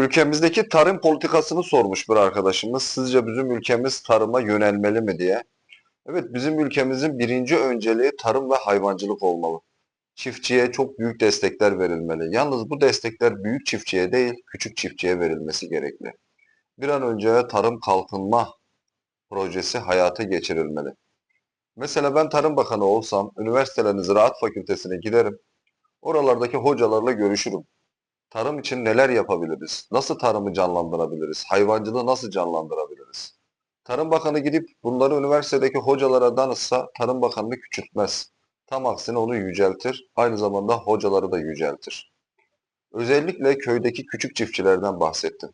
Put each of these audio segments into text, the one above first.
Ülkemizdeki tarım politikasını sormuş bir arkadaşımız. Sizce bizim ülkemiz tarıma yönelmeli mi diye. Evet bizim ülkemizin birinci önceliği tarım ve hayvancılık olmalı. Çiftçiye çok büyük destekler verilmeli. Yalnız bu destekler büyük çiftçiye değil, küçük çiftçiye verilmesi gerekli. Bir an önce tarım kalkınma projesi hayata geçirilmeli. Mesela ben Tarım Bakanı olsam, üniversitelerin Ziraat Fakültesine giderim. Oralardaki hocalarla görüşürüm. Tarım için neler yapabiliriz? Nasıl tarımı canlandırabiliriz? Hayvancılığı nasıl canlandırabiliriz? Tarım Bakanı gidip bunları üniversitedeki hocalara danışsa Tarım Bakanı'nı küçültmez. Tam aksine onu yüceltir. Aynı zamanda hocaları da yüceltir. Özellikle köydeki küçük çiftçilerden bahsettim.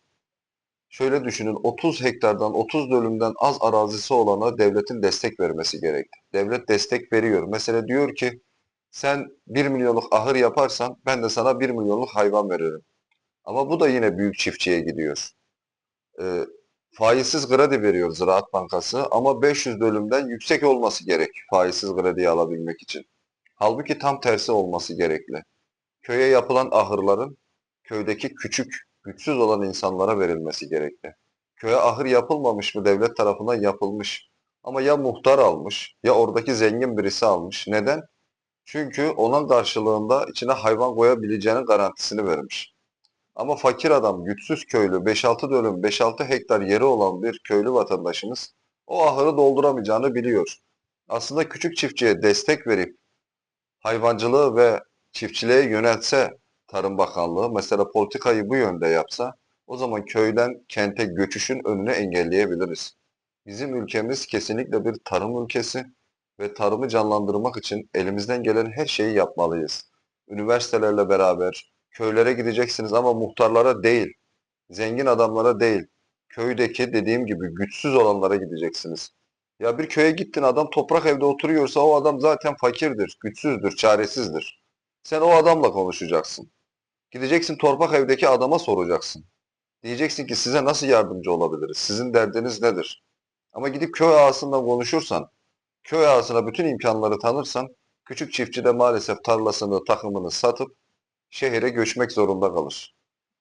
Şöyle düşünün 30 hektardan 30 dönümden az arazisi olana devletin destek vermesi gerekti. Devlet destek veriyor. Mesela diyor ki sen 1 milyonluk ahır yaparsan ben de sana 1 milyonluk hayvan veririm. Ama bu da yine büyük çiftçiye gidiyor. Ee, faizsiz kredi veriyor Ziraat Bankası ama 500 dönümden yüksek olması gerek faizsiz krediyi alabilmek için. Halbuki tam tersi olması gerekli. Köye yapılan ahırların köydeki küçük, güçsüz olan insanlara verilmesi gerekli. Köye ahır yapılmamış mı devlet tarafından yapılmış. Ama ya muhtar almış ya oradaki zengin birisi almış. Neden? Çünkü onun karşılığında içine hayvan koyabileceğinin garantisini vermiş. Ama fakir adam, güçsüz köylü, 5-6 dönüm, 5-6 hektar yeri olan bir köylü vatandaşımız o ahırı dolduramayacağını biliyor. Aslında küçük çiftçiye destek verip hayvancılığı ve çiftçiliğe yöneltse Tarım Bakanlığı, mesela politikayı bu yönde yapsa, o zaman köyden kente göçüşün önünü engelleyebiliriz. Bizim ülkemiz kesinlikle bir tarım ülkesi ve tarımı canlandırmak için elimizden gelen her şeyi yapmalıyız. Üniversitelerle beraber köylere gideceksiniz ama muhtarlara değil, zengin adamlara değil, köydeki dediğim gibi güçsüz olanlara gideceksiniz. Ya bir köye gittin adam toprak evde oturuyorsa o adam zaten fakirdir, güçsüzdür, çaresizdir. Sen o adamla konuşacaksın. Gideceksin toprak evdeki adama soracaksın. Diyeceksin ki size nasıl yardımcı olabiliriz? Sizin derdiniz nedir? Ama gidip köy ağasından konuşursan, köy ağasına bütün imkanları tanırsan, küçük çiftçi de maalesef tarlasını, takımını satıp şehire göçmek zorunda kalır.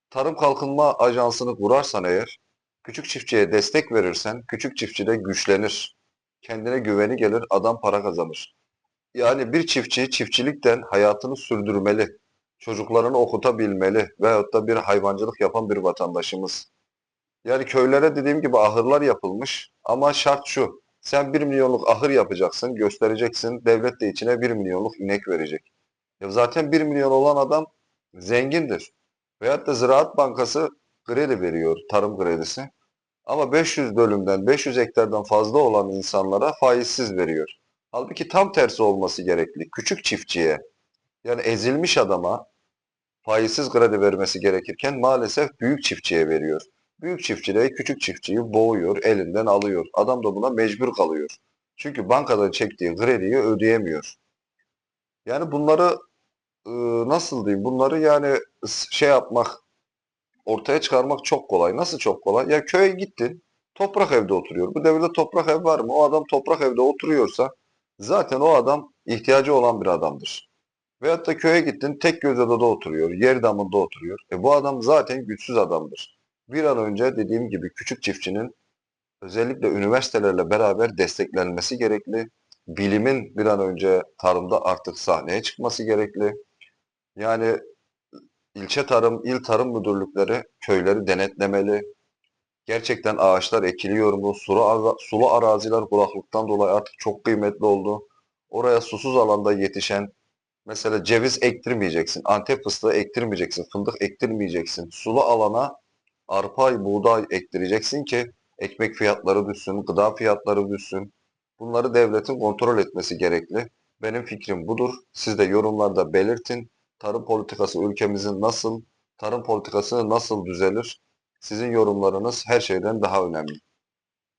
Tarım Kalkınma Ajansı'nı kurarsan eğer, küçük çiftçiye destek verirsen, küçük çiftçi de güçlenir. Kendine güveni gelir, adam para kazanır. Yani bir çiftçi çiftçilikten hayatını sürdürmeli, çocuklarını okutabilmeli veyahut da bir hayvancılık yapan bir vatandaşımız. Yani köylere dediğim gibi ahırlar yapılmış ama şart şu, sen 1 milyonluk ahır yapacaksın, göstereceksin, devlet de içine 1 milyonluk inek verecek. Ya zaten 1 milyon olan adam zengindir. Veyahut da Ziraat Bankası kredi veriyor, tarım kredisi. Ama 500 bölümden, 500 hektardan fazla olan insanlara faizsiz veriyor. Halbuki tam tersi olması gerekli. Küçük çiftçiye, yani ezilmiş adama faizsiz kredi vermesi gerekirken maalesef büyük çiftçiye veriyor. Büyük çiftçi de küçük çiftçiyi boğuyor, elinden alıyor. Adam da buna mecbur kalıyor. Çünkü bankadan çektiği krediyi ödeyemiyor. Yani bunları e, nasıl diyeyim? Bunları yani şey yapmak, ortaya çıkarmak çok kolay. Nasıl çok kolay? Ya köye gittin, toprak evde oturuyor. Bu devirde toprak ev var mı? O adam toprak evde oturuyorsa zaten o adam ihtiyacı olan bir adamdır. Veyahut da köye gittin, tek göz odada oturuyor, yer damında oturuyor. E bu adam zaten güçsüz adamdır. Bir an önce dediğim gibi küçük çiftçinin özellikle üniversitelerle beraber desteklenmesi gerekli. Bilimin bir an önce tarımda artık sahneye çıkması gerekli. Yani ilçe tarım, il tarım müdürlükleri köyleri denetlemeli. Gerçekten ağaçlar ekiliyor mu? Sulu, sulu araziler kuraklıktan dolayı artık çok kıymetli oldu. Oraya susuz alanda yetişen, mesela ceviz ektirmeyeceksin, Antep fıstığı ektirmeyeceksin, fındık ektirmeyeceksin. Sulu alana arpa, buğday ektireceksin ki ekmek fiyatları düşsün, gıda fiyatları düşsün. Bunları devletin kontrol etmesi gerekli. Benim fikrim budur. Siz de yorumlarda belirtin. Tarım politikası ülkemizin nasıl, tarım politikası nasıl düzelir? Sizin yorumlarınız her şeyden daha önemli.